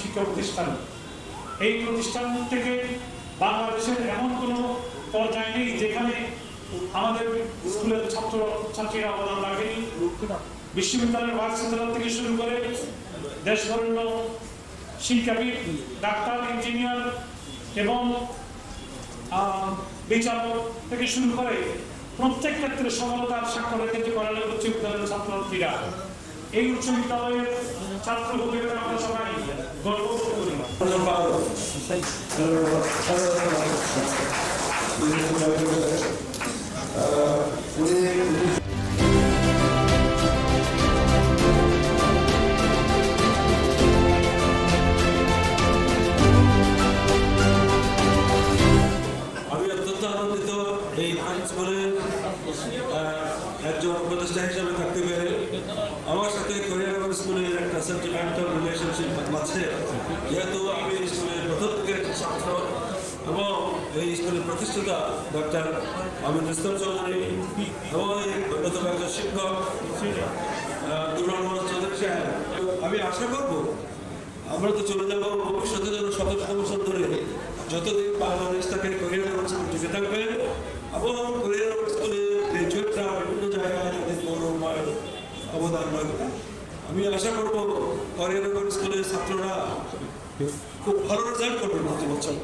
শিক্ষা প্রতিষ্ঠান। এই প্রতিষ্ঠান থেকে বাংলাদেশের এমন কোনো পর্যায়ে নেই যেখানে আমাদের স্কুলের ছাত্র ছাত্রীরা অবদান রাখেনি। বিশ্ববিদ্যালয়ের ভাইস থেকে শুরু করে দেশ শিক্ষাবিদ, ডাক্তার, ইঞ্জিনিয়ার এবং বিচারক থেকে শুরু করে প্রত্যেক ক্ষেত্রে সফলতার স্বাক্ষর রেখেছে করালে উচ্চ বিদ্যালয়ের ছাত্রছাত্রীরা এই উচ্চ বিদ্যালয়ের ছাত্র ভূমিকা আমরা সবাই গর্ব বোধ করি আমি একজন উপদেষ্টা হিসেবে থাকতে পেরে আমার সাথে স্কুলের একটা সেন্টিমেন্টাল রিলেশনশিপ আছে। যেহেতু আমি স্কুলের প্রথম থেকে ছাত্র এবং এই স্কুলের প্রতিষ্ঠাতা ডক্টর চৌধুরী এবং একজন শিক্ষক চৌধুরী আমি আশা করব আমরা তো চলে যাব ভবিষ্যতে যেন শত বছর ধরে যতদিন বাংলাদেশ তাকে খেলাধুলা আমি আশা করব করিয়ানগর স্কুলের ছাত্ররা খুব ভালো রেজাল্ট করবে প্রতি বছর।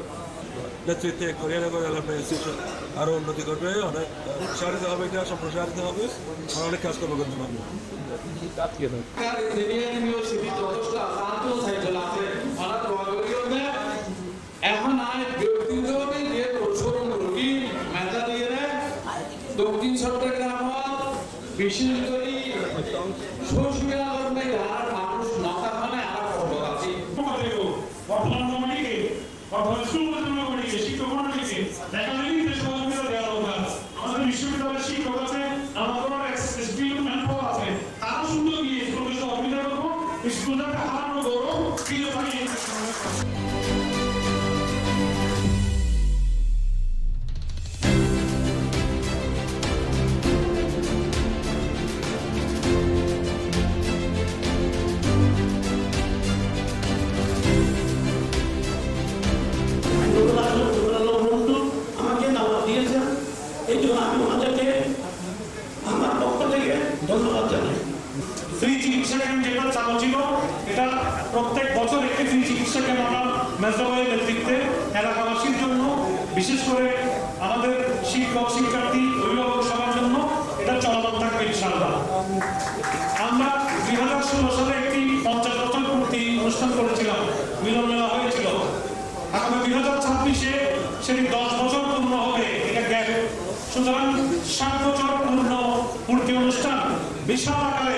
নেতৃত্বে করিয়ানগর এলাকা ইনস্টিটিউশন আরও উন্নতি করবে, অনেক উৎসাহিত হবে, এটা সম্প্রসারিত হবে আমরা অনেক কাজকর্ম করতে পারব। এখন বিশেষ করে আর মানুষ আমাদের বিশ্ববিদ্যালয়ের শিক্ষক আছে আমাদের এক্সপিরিয়েন্স ম্যানপাওয়ার আছে তারা সুন্দর গিয়ে স্কুলকে সহযোগিতা করব স্কুলটাকে হারানো গৌরব চিকিৎসা ক্যাম্প যেটা চালু ছিল। এটা প্রত্যেক বছর একটি ফ্রি চিকিৎসা ক্যাম্প আমরা মেজবাইয়ের নেতৃত্বে এলাকাবাসীর জন্য, বিশেষ করে আমাদের শিক্ষক, শিক্ষার্থী, অভিভাবক সবার জন্য এটা চলমান থাকবে ইনশাআল্লাহ। আমরা দুই হাজার ষোলো সালে একটি পঞ্চাশ বছর পূর্তি অনুষ্ঠান করেছিলাম, মিলন মেলা হয়েছিল। আগামী দুই হাজার ছাব্বিশে সেটি দশ বছর পূর্ণ হবে, এটা গ্যাপ সুতরাং সাত বছর পূর্ণ পূর্তি অনুষ্ঠান বিশাল আকারে